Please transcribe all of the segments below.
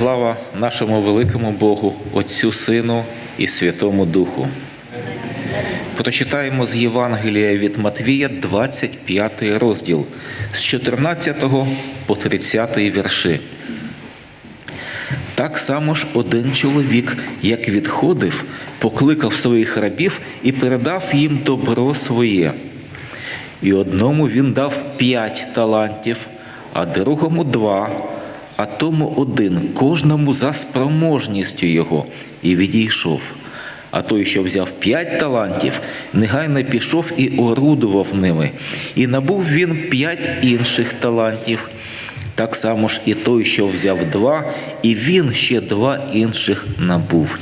Слава нашому великому Богу, Отцю Сину і Святому Духу. Прочитаємо з Євангелія від Матвія 25 розділ з 14 по 30 вірші. Так само ж один чоловік, як відходив, покликав своїх рабів і передав їм добро своє. І одному він дав п'ять талантів, а другому два, а тому один, кожному за спроможністю його, і відійшов. А той, що взяв п'ять талантів, негайно пішов і орудував ними, і набув він п'ять інших талантів. Так само ж і той, що взяв два, і він ще два інших набув.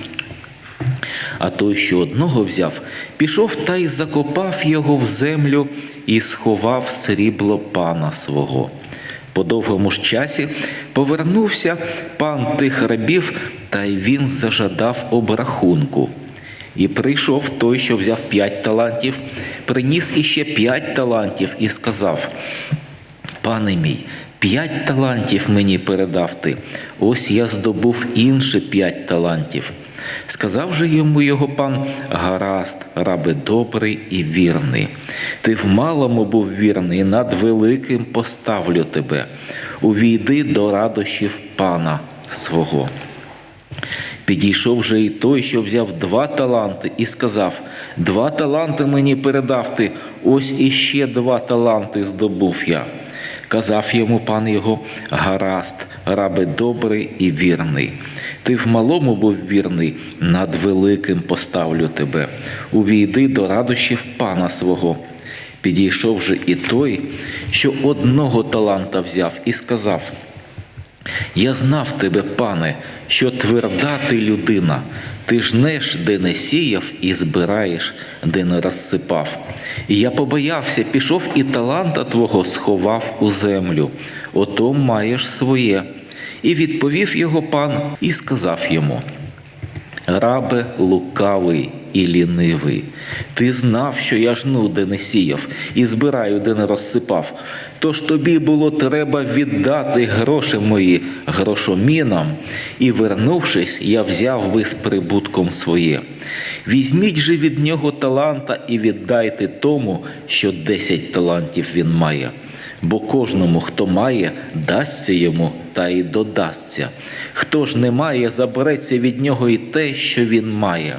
А той, що одного взяв, пішов та й закопав його в землю і сховав срібло пана свого. По довгому ж часі повернувся пан тих рабів, та й він зажадав обрахунку. І прийшов той, що взяв п'ять талантів, приніс іще п'ять талантів і сказав: Пане мій, п'ять талантів мені передав ти, ось я здобув інші п'ять талантів. Сказав же йому його пан гаразд, рабе добрий і вірний. Ти в малому був вірний, над великим поставлю тебе. Увійди до радощів пана свого. Підійшов же і той, що взяв два таланти, і сказав: Два таланти мені передав ти, ось іще два таланти здобув я. Казав йому пан його гаразд, рабе добрий і вірний. Ти в малому був вірний, над великим поставлю тебе. Увійди до радощів пана свого. Підійшов же і той, що одного таланта взяв, і сказав: я знав тебе, пане, що тверда ти людина. Ти жнеш, де не сіяв, і збираєш, де не розсипав. І я побоявся, пішов і таланта твого сховав у землю. Ото маєш своє. І відповів його пан і сказав йому: Рабе лукавий і лінивий, ти знав, що я жну, де не сіяв, і збираю, де не розсипав. Тож тобі було треба віддати гроші мої грошомінам, і, вернувшись, я взяв би з прибутком своє. Візьміть же від нього таланта і віддайте тому, що десять талантів він має. Бо кожному, хто має, дасться йому та й додасться. Хто ж не має, забереться від нього і те, що він має.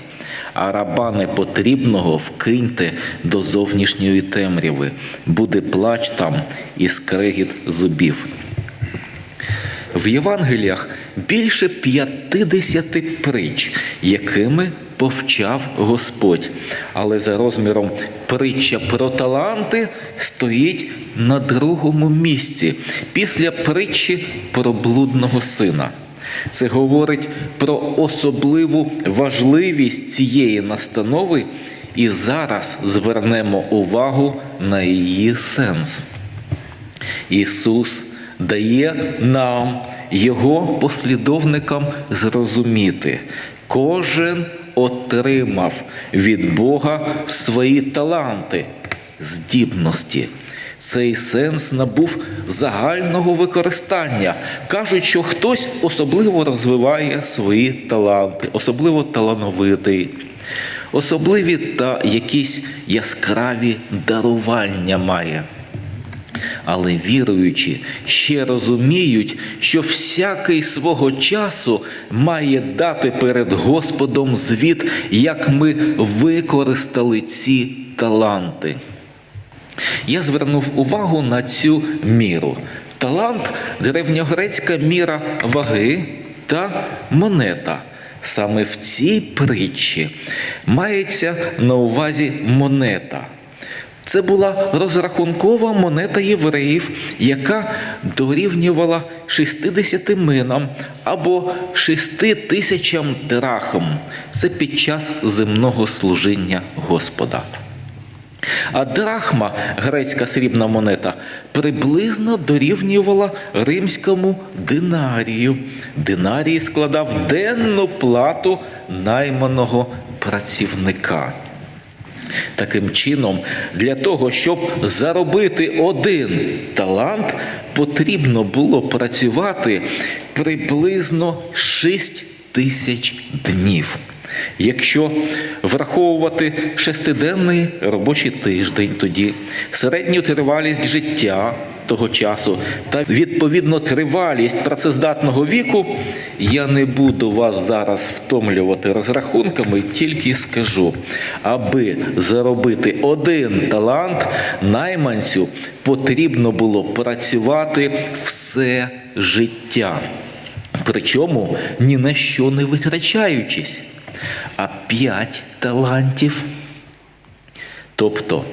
А раба непотрібного вкиньте до зовнішньої темряви, буде плач там і скрегіт зубів. В Євангеліях більше 50 притч, якими повчав Господь. Але за розміром притча про таланти стоїть на другому місці після притчі про блудного сина. Це говорить про особливу важливість цієї настанови, і зараз звернемо увагу на її сенс. Ісус дає нам, Його послідовникам зрозуміти, кожен отримав від Бога свої таланти, здібності. Цей сенс набув загального використання. Кажуть, що хтось особливо розвиває свої таланти, особливо талановитий, особливі та якісь яскраві дарування має. Але віруючі ще розуміють, що всякий свого часу має дати перед Господом звіт, як ми використали ці таланти. Я звернув увагу на цю міру. Талант древньогрецька міра ваги та монета. Саме в цій притчі мається на увазі монета. Це була розрахункова монета євреїв, яка дорівнювала 60 минам або 6 тисячам драхм. Це під час земного служіння Господа. А драхма, грецька срібна монета, приблизно дорівнювала римському динарію. Динарій складав денну плату найманого працівника. Таким чином, для того, щоб заробити один талант, потрібно було працювати приблизно 6 тисяч днів. Якщо враховувати шестиденний робочий тиждень, тоді середню тривалість життя того часу та відповідно тривалість працездатного віку, я не буду вас зараз втомлювати розрахунками, тільки скажу, аби заробити один талант, найманцю потрібно було працювати все життя. Причому ні на що не витрачаючись, а п'ять талантів. Тобто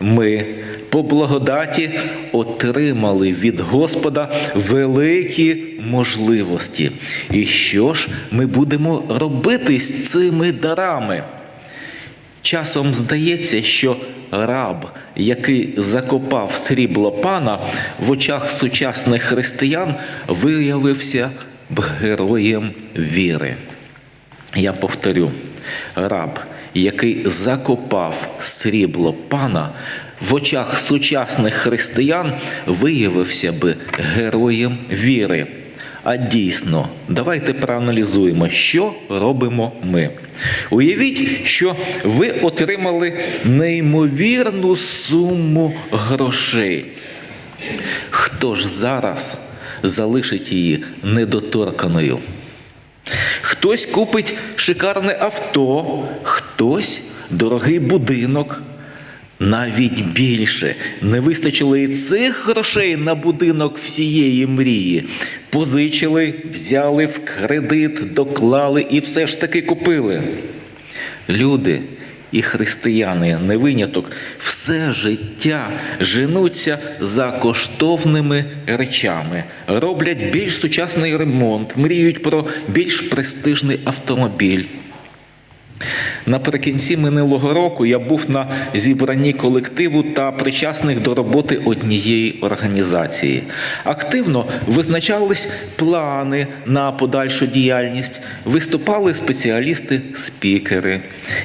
ми по благодаті отримали від Господа великі можливості. І що ж ми будемо робити з цими дарами? Часом здається, що раб, який закопав срібло пана, в очах сучасних християн виявився б героєм віри. Я повторю, раб, який закопав срібло пана, в очах сучасних християн виявився би героєм віри. А дійсно, давайте проаналізуємо, що робимо ми. Уявіть, що ви отримали неймовірну суму грошей. Хто ж зараз залишить її недоторканою? Хтось купить шикарне авто, хтось дорогий будинок. Навіть більше не вистачило і цих грошей на будинок всієї мрії. Позичили, взяли в кредит, доклали і все ж таки купили. Люди і християни, не виняток, все життя женуться за коштовними речами, роблять більш сучасний ремонт, мріють про більш престижний автомобіль. Наприкінці минулого року я був на зібранні колективу та причасних до роботи однієї організації. Активно визначались плани на подальшу діяльність, виступали спеціалісти-спікери.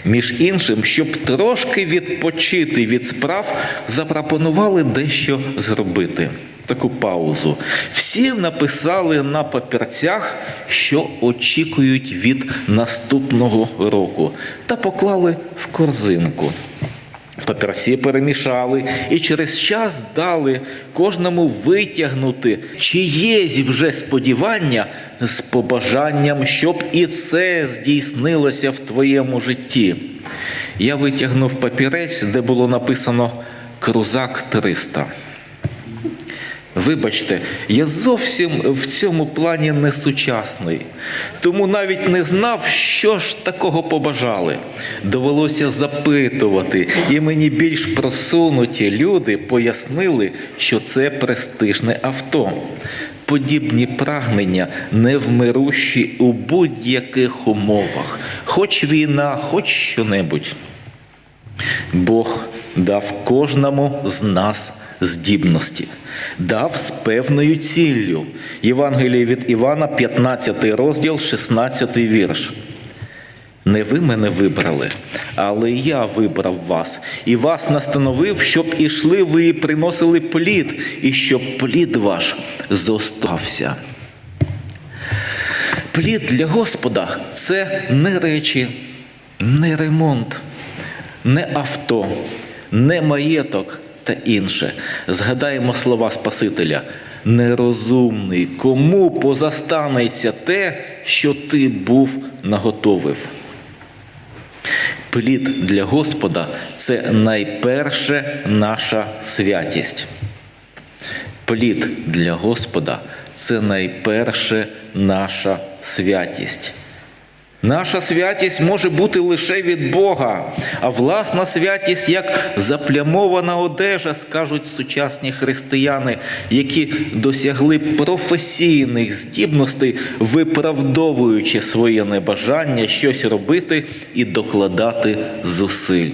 Між іншим, щоб трошки відпочити від справ, запропонували дещо зробити. Таку паузу. Всі написали на папірцях, що очікують від наступного року, та поклали в корзинку. Папірці перемішали і через час дали кожному витягнути чиєсь вже сподівання з побажанням, щоб і це здійснилося в твоєму житті. Я витягнув папірець, де було написано Крузак 300. Вибачте, я зовсім в цьому плані не сучасний, тому навіть не знав, що ж такого побажали. Довелося запитувати, і мені більш просунуті люди пояснили, що це престижне авто. Подібні прагнення невмирущі у будь-яких умовах, хоч війна, хоч що-небудь. Бог дав кожному з нас здібності, дав з певною ціллю. Євангеліє від Івана, 15 розділ, 16 вірш. Не ви мене вибрали, але я вибрав вас і вас настановив, щоб ішли ви і приносили плід, і щоб плід ваш зостався. Плід для Господа це не речі, не ремонт, не авто, не маєток та інше. Згадаємо слова Спасителя. Нерозумний, кому позастанеться те, що ти був наготовив. Плід для Господа це найперше наша святість. Плід для Господа це найперше наша святість. Наша святість може бути лише від Бога, а власна святість як заплямована одежа, скажуть сучасні християни, які досягли професійних здібностей, виправдовуючи своє небажання щось робити і докладати зусиль.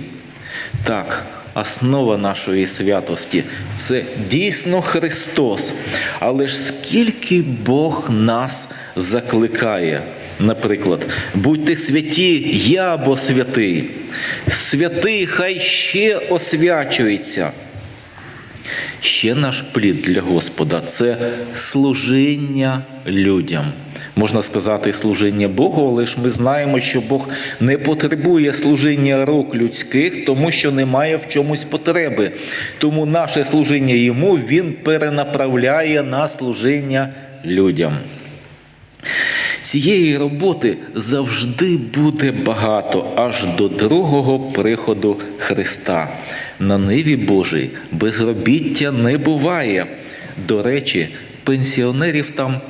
Так, основа нашої святості це дійсно Христос. Але ж скільки Бог нас закликає. Наприклад, будьте святі, я бо святий. Святий хай ще освячується. Ще наш плід для Господа це служіння людям. Можна сказати, служіння Богу, але ж ми знаємо, що Бог не потребує служіння рук людських, тому що немає в чомусь потреби. Тому наше служіння йому Він перенаправляє на служіння людям. Цієї роботи завжди буде багато аж до другого приходу Христа. На ниві Божій безробіття не буває. До речі, пенсіонерів там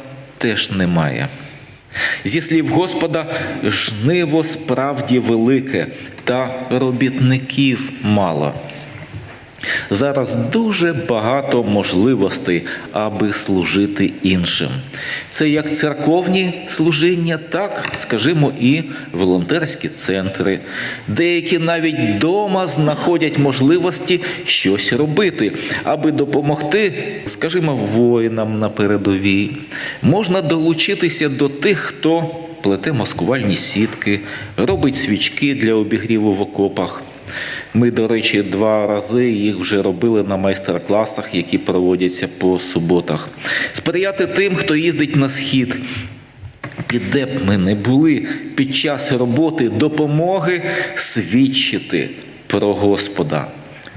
теж немає. Зі слів Господа, жниво справді велике, та робітників мало. Зараз дуже багато можливостей, аби служити іншим. Це як церковні служіння, так, скажімо, і волонтерські центри. Деякі навіть вдома знаходять можливості щось робити, аби допомогти, скажімо, воїнам на передовій. Можна долучитися до тих, хто плете маскувальні сітки, робить свічки для обігріву в окопах. Ми, до речі, два рази їх вже робили на майстер-класах, які проводяться по суботах. Сприяти тим, хто їздить на схід. І де б ми не були під час роботи допомоги свідчити про Господа,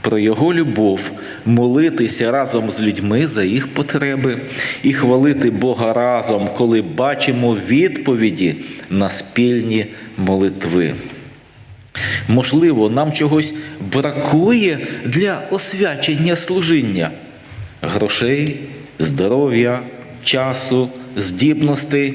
про Його любов, молитися разом з людьми за їх потреби і хвалити Бога разом, коли бачимо відповіді на спільні молитви. Можливо, нам чогось бракує для освячення служіння грошей, здоров'я, часу, здібностей.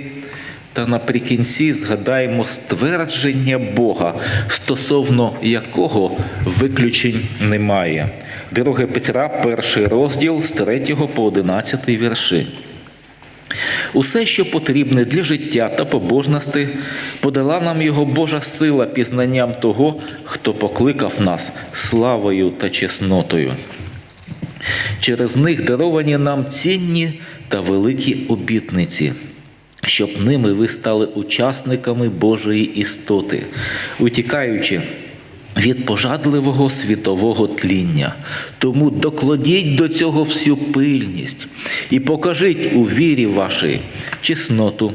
Та наприкінці згадаємо ствердження Бога, стосовно якого виключень немає. 2 Петра, перший розділ з 3 по 11 вірші. Усе, що потрібне для життя та побожності, подала нам його Божа сила пізнанням того, хто покликав нас славою та чеснотою. Через них даровані нам цінні та великі обітниці, щоб ними ви стали учасниками Божої істоти, утікаючи від пожадливого світового тління. Тому докладіть до цього всю пильність і покажіть у вірі вашій чесноту,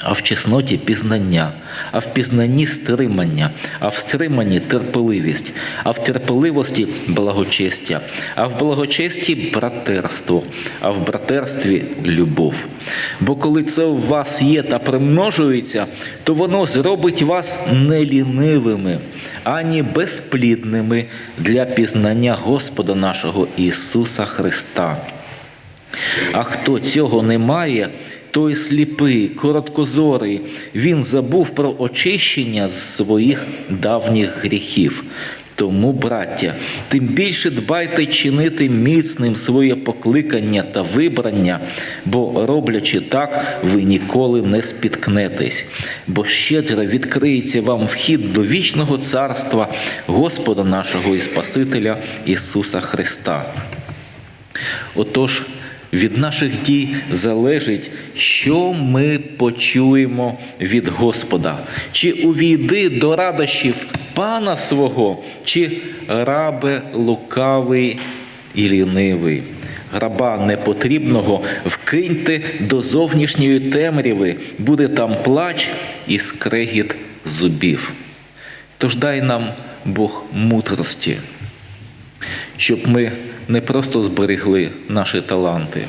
а в чесноті пізнання, а в пізнанні стримання, а в стриманні терпеливість, а в терпеливості благочестя, а в благочесті братерство, а в братерстві любов. Бо коли це у вас є та примножується, то воно зробить вас не лінивими, ані безплідними для пізнання Господа нашого Ісуса Христа. А хто цього не має, той сліпий, короткозорий, він забув про очищення з своїх давніх гріхів. Тому, браття, тим більше дбайте чинити міцним своє покликання та вибрання, бо роблячи так, ви ніколи не спіткнетесь, бо щедро відкриється вам вхід до вічного царства Господа нашого і Спасителя Ісуса Христа. Отож, від наших дій залежить, що ми почуємо від Господа, чи увійди до радощів пана свого, чи рабе лукавий і лінивий. Граба непотрібного вкиньте до зовнішньої темряви, буде там плач і скрегіт зубів. Тож дай нам Бог мудрості, щоб ми не просто зберегли наші таланти,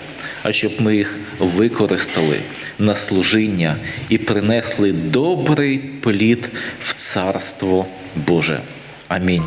а щоб ми їх використали на служіння і принесли добрий плід в Царство Боже. Амінь.